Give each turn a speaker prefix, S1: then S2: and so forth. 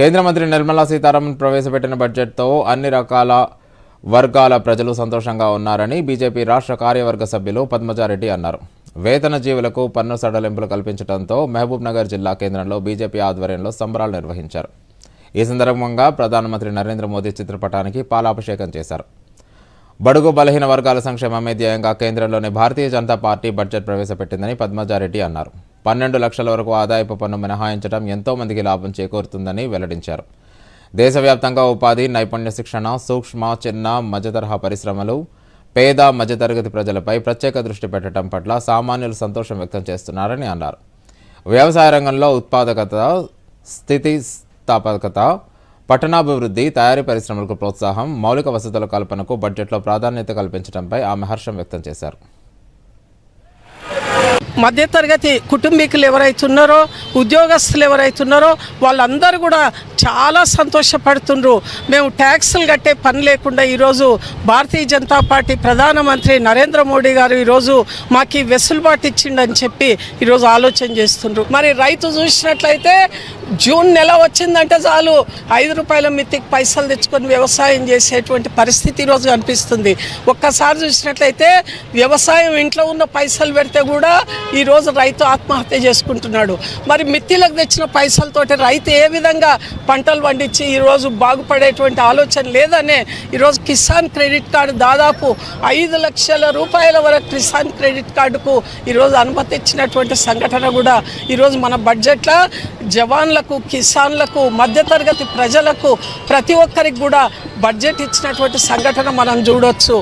S1: కేంద్ర మంత్రి నిర్మలా సీతారామన్ ప్రవేశపెట్టిన బడ్జెట్తో అన్ని రకాల వర్గాల ప్రజలు సంతోషంగా ఉన్నారని బీజేపీ రాష్ట్ర కార్యవర్గ సభ్యులు పద్మజారెడ్డి అన్నారు. వేతన జీవులకు పన్ను సడలింపులు కల్పించడంతో మహబూబ్ నగర్ జిల్లా కేంద్రంలో బీజేపీ ఆధ్వర్యంలో సంబరాలు నిర్వహించారు. ఈ సందర్భంగా ప్రధానమంత్రి నరేంద్ర మోదీ చిత్రపటానికి పాలాభిషేకం చేశారు. బడుగు బలహీన వర్గాల సంక్షేమమే ధ్యేయంగా కేంద్రంలోని భారతీయ జనతా పార్టీ బడ్జెట్ ప్రవేశపెట్టిందని పద్మజారెడ్డి అన్నారు. పన్నెండు లక్షల వరకు ఆదాయపు పన్ను మినహాయించడం ఎంతోమందికి లాభం చేకూరుతుందని వెల్లడించారు. దేశవ్యాప్తంగా ఉపాధి నైపుణ్య శిక్షణ సూక్ష్మ చిన్న మధ్యతరహా పరిశ్రమలు పేద మధ్యతరగతి ప్రజలపై ప్రత్యేక దృష్టి పెట్టడం పట్ల సామాన్యులు సంతోషం వ్యక్తం చేస్తున్నారని అన్నారు. వ్యవసాయ రంగంలో ఉత్పాదకత స్థితిస్థాపకత పట్టణాభివృద్ధి తయారీ పరిశ్రమలకు ప్రోత్సాహం మౌలిక వసతుల కల్పనకు బడ్జెట్లో ప్రాధాన్యత కల్పించడంపై ఆమె హర్షం వ్యక్తం చేశారు.
S2: మధ్యతరగతి కుటుంబీకులు ఎవరైతున్నారో ఉద్యోగస్తులు ఎవరైతున్నారో వాళ్ళందరూ కూడా చాలా సంతోషపడుతుండ్రు. మేము ట్యాక్సులు కట్టే పని లేకుండా ఈరోజు భారతీయ జనతా పార్టీ ప్రధానమంత్రి నరేంద్ర మోడీ గారు ఈరోజు మాకు ఈ వెసులుబాటు ఇచ్చిండని చెప్పి ఈరోజు ఆలోచన చేస్తుండ్రు. మరి రైతు చూసినట్లయితే జూన్ నెల వచ్చిందంటే చాలు ఐదు రూపాయల మిత్తికి పైసలు తెచ్చుకొని వ్యవసాయం చేసేటువంటి పరిస్థితి ఈరోజు కనిపిస్తుంది. ఒక్కసారి చూసినట్లయితే వ్యవసాయం ఇంట్లో ఉన్న పైసలు పెడితే కూడా ఈరోజు రైతు ఆత్మహత్య చేసుకుంటున్నాడు. మరి మిత్తిలకు తెచ్చిన పైసలతోటి రైతు ఏ విధంగా పంటలు పండించి ఈరోజు బాగుపడేటువంటి ఆలోచన లేదనే ఈరోజు కిసాన్ క్రెడిట్ కార్డు దాదాపు ఐదు లక్షల రూపాయల వరకు కిసాన్ క్రెడిట్ కార్డుకు ఈరోజు అనుమతి ఇచ్చినటువంటి సంఘటన కూడా ఈరోజు మన బడ్జెట్లో జవాన్లకు కిసాన్లకు మధ్యతరగతి ప్రజలకు ప్రతి ఒక్కరికి కూడా బడ్జెట్ ఇచ్చినటువంటి సంఘటన మనం చూడవచ్చు